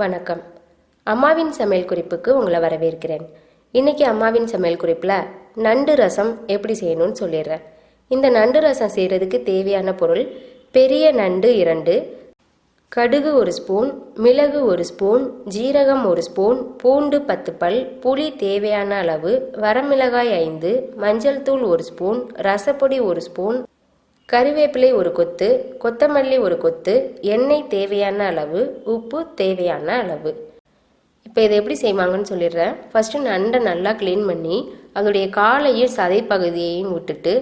வணக்கம். அம்மாவின் சமையல் குறிப்புக்கு உங்களை வரவேற்கிறேன். இன்னைக்கு அம்மாவின் சமையல் குறிப்பில் நண்டு ரசம் எப்படி செய்யணும்னு சொல்லிடுறேன். இந்த நண்டு ரசம் செய்கிறதுக்கு தேவையான பொருள் பெரிய நண்டு இரண்டு கடுகு ஒரு ஸ்பூன் மிளகு ஒரு ஸ்பூன் ஜீரகம் ஒரு ஸ்பூன் பூண்டு பத்து பல் புளி தேவையான அளவு வரமிளகாய் ஐந்து மஞ்சள் தூள் ஒரு ஸ்பூன் ரசப்பொடி ஒரு ஸ்பூன் கறிவேப்பிலை ஒரு கொத்து கொத்தமல்லி ஒரு கொத்து எண்ணெய் தேவையான அளவு உப்பு தேவையான அளவு. இப்போ இதை எப்படி செய்வாங்கன்னு சொல்லிடுறேன். ஃபஸ்ட்டு நண்டை நல்லா க்ளீன் பண்ணி அதோடைய காலையும் சதை பகுதியையும் விட்டுட்டு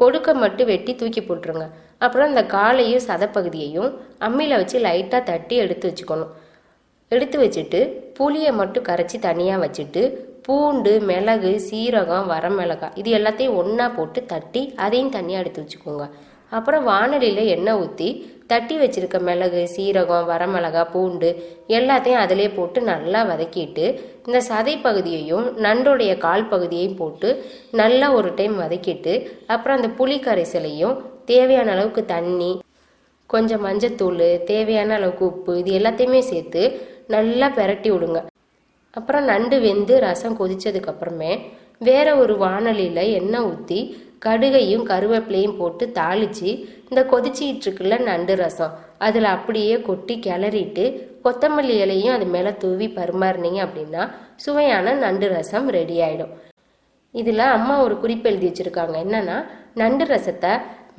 கொடுக்க மட்டும் வெட்டி தூக்கி போட்டுருங்க. அப்புறம் அந்த காலையும் சதைப்பகுதியையும் அம்மியில் வச்சு லைட்டாக தட்டி எடுத்து வச்சுக்கணும். எடுத்து வச்சுட்டு புளியை மட்டும் கரைச்சி தனியாக வச்சுட்டு பூண்டு மிளகு சீரகம் வரமிளகாய் இது எல்லாத்தையும் ஒன்றா போட்டு தட்டி அதையும் தனியாக எடுத்து வச்சுக்கோங்க. அப்புறம் வானலியில் எண்ணெய் ஊற்றி தட்டி வச்சிருக்க மிளகு சீரகம் வரமிளகா பூண்டு எல்லாத்தையும் அதிலே போட்டு நல்லா வதக்கிட்டு இந்த சதை பகுதியையும் நண்டுடைய கால் பகுதியையும் போட்டு நல்லா ஒரு டைம் வதக்கிட்டு அப்புறம் அந்த புளி கரைசலையும் தேவையான அளவுக்கு தண்ணி கொஞ்சம் மஞ்சத்தூள் தேவையான அளவுக்கு உப்பு இது எல்லாத்தையுமே சேர்த்து நல்லா பெரட்டி விடுங்க. அப்புறம் நண்டு வெந்து ரசம் கொதித்ததுக்கப்புறமே வேற ஒரு வானலியில் எண்ணெய் ஊற்றி கடுகையும் கருவேப்பிலையும் போட்டு தாளித்து இந்த கொதிச்சிக்கிட்டுருக்குள்ள நண்டு ரசம். அதில் அப்படியே கொட்டி கிளறிட்டு கொத்தமல்லி இலையும் அது மேலே தூவி பரிமாறினீங்க அப்படின்னா சுவையான நண்டு ரசம் ரெடி ஆயிடும். இதில் அம்மா ஒரு குறிப்பு எழுதி வச்சுருக்காங்க. என்னென்னா நண்டு ரசத்தை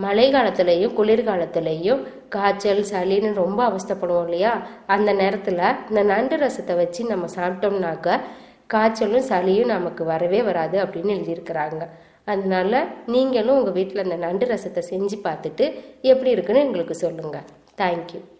மழை காலத்துலேயும் குளிர்காலத்துலேயும் காய்ச்சல் சளின்னு ரொம்ப அவஸ்தைப்படுவோம் இல்லையா? அந்த நேரத்தில் இந்த நண்டு ரசத்தை வச்சு நம்ம சாப்பிட்டோம்னாக்க காய்ச்சலும் சளியும் நமக்கு வரவே வராது அப்படின்னு எழுதியிருக்கிறாங்க. அதனால நீங்களும் உங்கள் வீட்டில் இந்த நண்டு ரசத்தை செஞ்சு பார்த்துட்டு எப்படி இருக்குன்னு எங்களுக்கு சொல்லுங்கள் தேங்க்யூ